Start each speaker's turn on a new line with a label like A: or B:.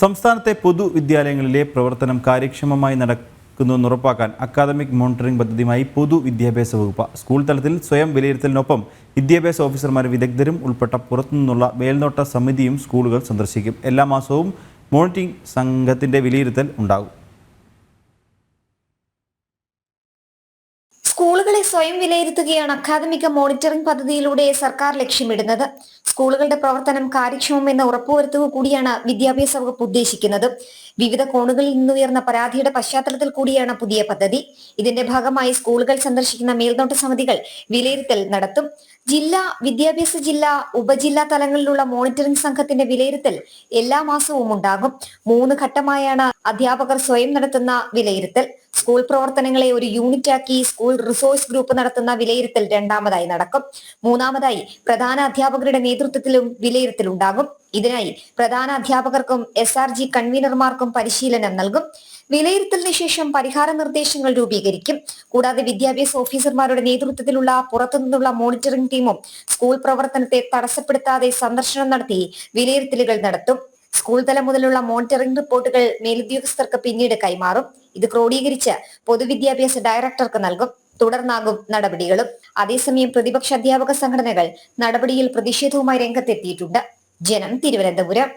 A: സംസ്ഥാനത്തെ പൊതുവിദ്യാലയങ്ങളിലെ പ്രവർത്തനം കാര്യക്ഷമമായി നടക്കുന്നുവെന്ന് ഉറപ്പാക്കാൻ അക്കാദമിക് മോണിറ്ററിംഗ് പദ്ധതിയുമായി പൊതുവിദ്യാഭ്യാസ വകുപ്പ് സ്കൂൾ തലത്തിൽ സ്വയം വിലയിരുത്തലിനൊപ്പം വിദ്യാഭ്യാസ ഓഫീസർമാരും വിദഗ്ധരും ഉൾപ്പെട്ട പുറത്തുനിന്നുള്ള മേൽനോട്ട സമിതിയും സ്കൂളുകൾ സന്ദർശിക്കും. എല്ലാ മാസവും മോണിറ്ററിംഗ് സംഘത്തിന്റെ വിലയിരുത്തൽ ഉണ്ടാകും.
B: സ്കൂളുകളെ സ്വയം വിലയിരുത്തുകയാണ് അക്കാദമിക മോണിറ്ററിംഗ് പദ്ധതിയിലൂടെ സർക്കാർ ലക്ഷ്യമിടുന്നത്. സ്കൂളുകളുടെ പ്രവർത്തനം കാര്യക്ഷമമെന്ന് ഉറപ്പുവരുത്തുക കൂടിയാണ് വിദ്യാഭ്യാസ വകുപ്പ് ഉദ്ദേശിക്കുന്നത്. വിവിധ കോണുകളിൽ നിന്നുയർന്ന പരാതിയുടെ പശ്ചാത്തലത്തിൽ കൂടിയാണ് പുതിയ പദ്ധതി. ഇതിന്റെ ഭാഗമായി സ്കൂളുകൾ സന്ദർശിക്കുന്ന മേൽനോട്ട സമിതികൾ വിലയിരുത്തൽ നടത്തും. ജില്ലാ വിദ്യാഭ്യാസ ജില്ലാ ഉപജില്ലാ തലങ്ങളിലുള്ള മോണിറ്ററിംഗ് സംഘത്തിന്റെ വിലയിരുത്തൽ എല്ലാ മാസവും ഉണ്ടാകും. മൂന്ന് ഘട്ടമായാണ് അധ്യാപകർ സ്വയം നടത്തുന്ന വിലയിരുത്തൽ. സ്കൂൾ പ്രവർത്തനങ്ങളെ ഒരു യൂണിറ്റാക്കി സ്കൂൾ റിസോഴ്സ് ഗ്രൂപ്പ് നടത്തുന്ന വിലയിരുത്തൽ രണ്ടാമതായി നടക്കും. മൂന്നാമതായി പ്രധാന അധ്യാപകരുടെ നേതൃത്വത്തിലും വിലയിരുത്തൽ ഉണ്ടാകും ഇതിനായി പ്രധാന അധ്യാപകർക്കും എസ് ആർ ജി കൺവീനർമാർക്കും പരിശീലനം നൽകും. വിലയിരുത്തലിന് ശേഷം പരിഹാര നിർദ്ദേശങ്ങൾ രൂപീകരിക്കും. കൂടാതെ വിദ്യാഭ്യാസ ഓഫീസർമാരുടെ നേതൃത്വത്തിലുള്ള പുറത്തുനിന്നുള്ള മോണിറ്ററിംഗ് ടീമും സ്കൂൾ പ്രവർത്തനത്തെ തടസ്സപ്പെടുത്താതെ സന്ദർശനം നടത്തി വിലയിരുത്തലുകൾ നടത്തും. സ്കൂൾ തലം മുതലുള്ള മോണിറ്ററിംഗ് റിപ്പോർട്ടുകൾ മേലുദ്യോഗസ്ഥർക്ക് പിന്നീട് കൈമാറും. ഇത് ക്രോഡീകരിച്ച് പൊതുവിദ്യാഭ്യാസ ഡയറക്ടർക്ക് നൽകും. തുടർന്നാകും നടപടികളും. അതേസമയം പ്രതിപക്ഷ അധ്യാപക സംഘടനകൾ നടപടിയിൽ പ്രതിഷേധവുമായി രംഗത്തെത്തിയിട്ടുണ്ട്. ജനം തിരുവനന്തപുരം.